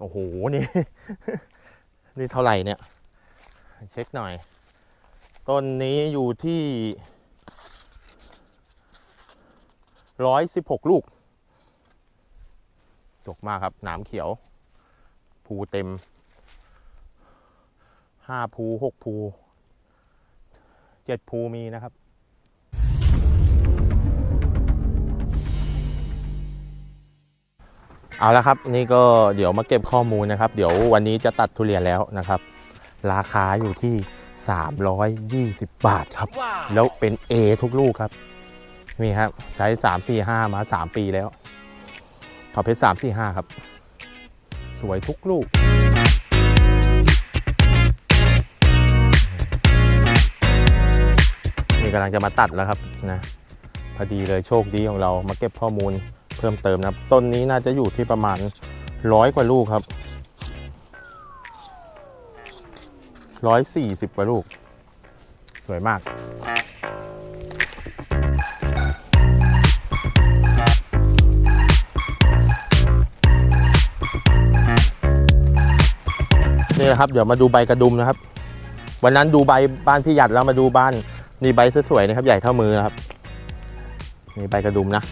โอ้โห นี่ นี่เท่าไหร่เนี่ย เช็คหน่อย ต้นนี้อยู่ที่ร้อยสิบหกลูกจกมากครับ หนามเขียว ภูเต็มห้าภูหกภูเจ็ดภูมีนะครับ เอาละครับนี่ก็เดี๋ยวมาเก็บข้อมูลนะครับ เดี๋ยววันนี้จะตัดทุเรียนแล้วนะครับ ราคาอยู่ที่ 320 บาทครับ แล้วเป็น A ทุกลูกครับนี่ครับใช้ 3 4 5 มา 3 ปีแล้วเขาเพชร3 4 5 ครับ สวยทุกลูกนี่กำลังจะมาตัดแล้วครับนะพอดีเลยโชคดีของเรามาเก็บข้อมูล เพิ่มเติมนะครับ ต้นนี้น่าจะอยู่ที่ประมาณร้อยกว่าลูกครับร้อยสี่สิบกว่าลูก สวยมากนี่นะครับเดี๋ยวมาดูใบกระดุมนะครับ วันนั้นดูใบบ้านพี่หยัดแล้วมาดูบ้านนี่ใบสวยๆนะครับ ใหญ่เท่ามือนะครับนี่ใบกระดุมนะ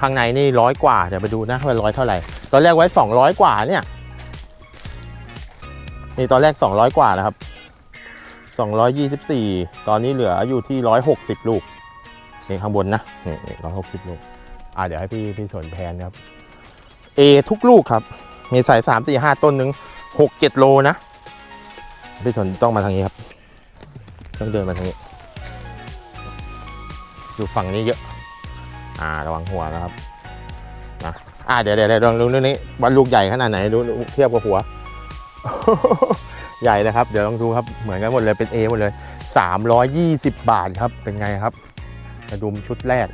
ข้างในนี่ร้อยกว่า เดี๋ยวไปดูนะว่าร้อยเท่าไหร่ ตอนแรกไว้ 200 กว่าเนี่ย นี่ตอนแรก 200 กว่านะครับ 224 ตอนนี้เหลืออยู่ที่ 160 ลูก นี่ข้างบนนะ นี่นี่160ลูก อ่าเดี๋ยวให้พี่พี่สนแพนนะครับ A ทุกลูกครับ มีใส่3 4 5ต้นหนึ่ง6 7โลนะ พี่สนต้องมาทางนี้ครับ ต้องเดินมาทางนี้ อยู่ฝั่งนี้เยอะ อ่าระวังหัวนะครับนะอ่าเดี๋ยวเดี๋ยวลองดูเรื่องนี้ว่าลูกใหญ่ขนาดไหนดูดูเทียบกับหัว ใหญ่นะครับ เดี๋ยวลองดูครับเหมือนกันหมดเลยเป็น A หมดเลย 320 บาทครับเป็นไงครับกระดุมชุดแรก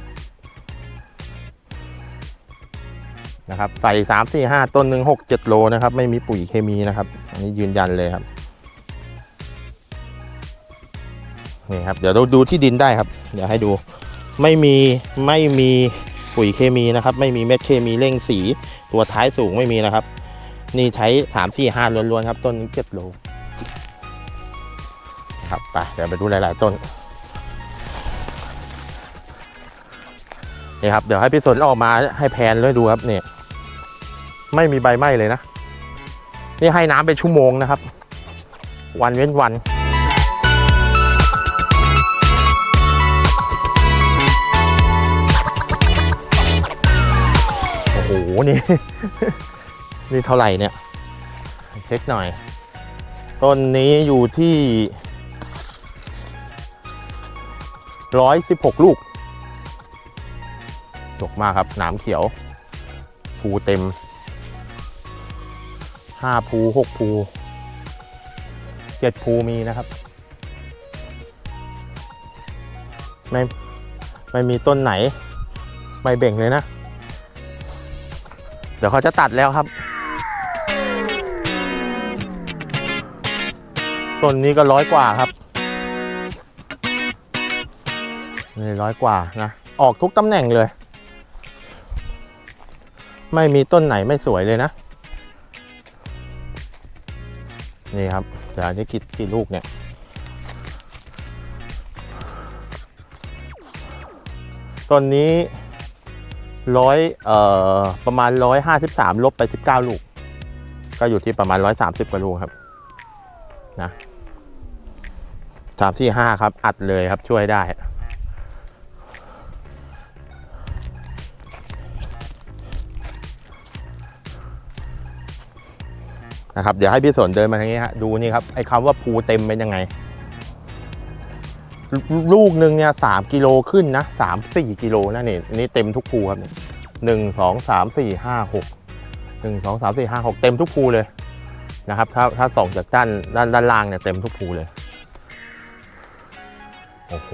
นะครับใส่3 4 5 ต้นหนึ่ง6 7 โลนะครับ ไม่มีปุ๋ยเคมีนะครับ อันนี้ยืนยันเลยครับนี่ครับ เดี๋ยวเราดูที่ดินได้ครับ เดี๋ยวให้ดู ไม่มีไม่มีปุ๋ยเคมีนะครับ ไม่มีเม็ดเคมีเร่งสีตัวท้ายสูงไม่มีนะครับ นี่ใช้3 4 5ล้วนๆครับ ต้นนี้7โลนะครับไปเดี๋ยวไปดูหลาย ๆ ต้นนี่ครับเดี๋ยวให้พี่สนออกมาให้แพนเลยดูครับเนี่ยไม่มีใบไหม้เลยนะ นี่ให้น้ำเป็นชั่วโมงนะครับ วันเว้นวัน นี่ นี่เท่าไหร่เนี่ย เช็คหน่อย ต้นนี้อยู่ที่ร้อยสิบหกลูกจกมากครับ หนามเขียว ภูเต็มห้าภูหกภูเจ็ดภูมีนะครับ ไม่ ไม่มีต้นไหน ไม่เบ่งเลยนะ เดี๋ยวเขาจะตัดแล้วครับ ต้นนี้ก็ร้อยกว่าครับ นี่ร้อยกว่านะ ออกทุกตำแหน่งเลย ไม่มีต้นไหนไม่สวยเลยนะ นี่ครับจะได้กี่กี่ลูกเนี่ยต้นนี้ ร้อยเอ่อประมาณร้อยห้าสิบสามลบไปสิบเก้าลูก ก็อยู่ที่ประมาณร้อยสามสิบกว่าลูกครับนะสามสี่ห้าครับ อัดเลยครับช่วยได้ นะครับ เดี๋ยวให้พี่สนเดินมาทางนี้ฮะดูนี่ครับ ไอ้คำว่าภูเต็มเป็นยังไง ลูกหนึ่งเนี่ยสามกิโลขึ้นนะสามสี่กิโลนะนี่นี่เต็มทุกภูครับหนึ่งสองสามสี่ห้าหกหนึ่งสองสามสี่ห้าหกเต็มทุกภูเลยนะครับ ถ้าถ้าส่องจากด้านด้านด้านล่างเนี่ยเต็มทุกภูเลยโอ้โห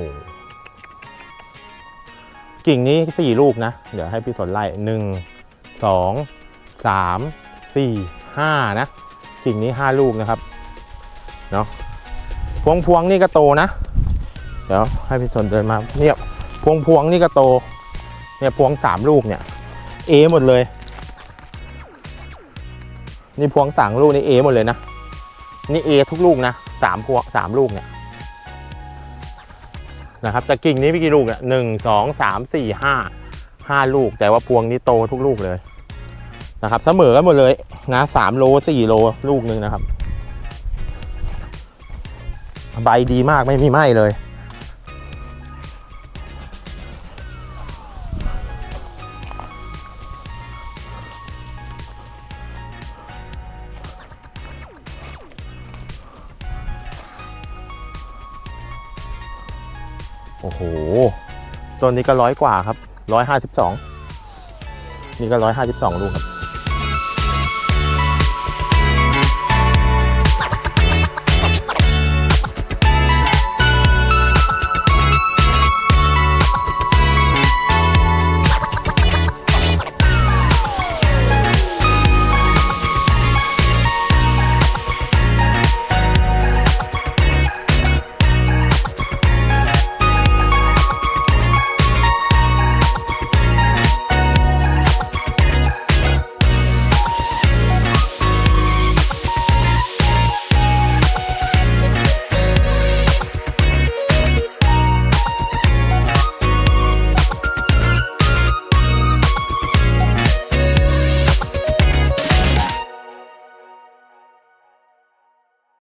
กิ่งนี้สี่ลูกนะ เดี๋ยวให้พี่สนไล่หนึ่งสองสามสี่ห้านะกิ่งนี้ห้าลูกนะครับเนาะพวงพวงนี่ก็โตนะ ดี๋ยวให้พี่สนเดินมาเนี่ยพวงพวงนี่ก็โต เนี่ยพวงสามลูกเนี่ยเอหมดเลย นี่พวงสามลูกนี่เอหมดเลยนะ นี่เอทุกลูกนะสามพวงสามลูกเนี่ยนะครับแต่กิ่งนี้มีกี่ลูกเนี่ยหนึ่งสองสามสี่ห้าห้าลูก แต่ว่าพวงนี้โตทุกลูกเลยนะครับเสมอกันหมดเลยนะสามโลสี่โลลูกหนึ่งนะครับ ใบดีมากไม่มีไหมเลย โอ้โหต้นนี้ก็ร้อยกว่าครับร้อยห้าสิบสองนี่ก็ร้อยห้าสิบสองลูกครับ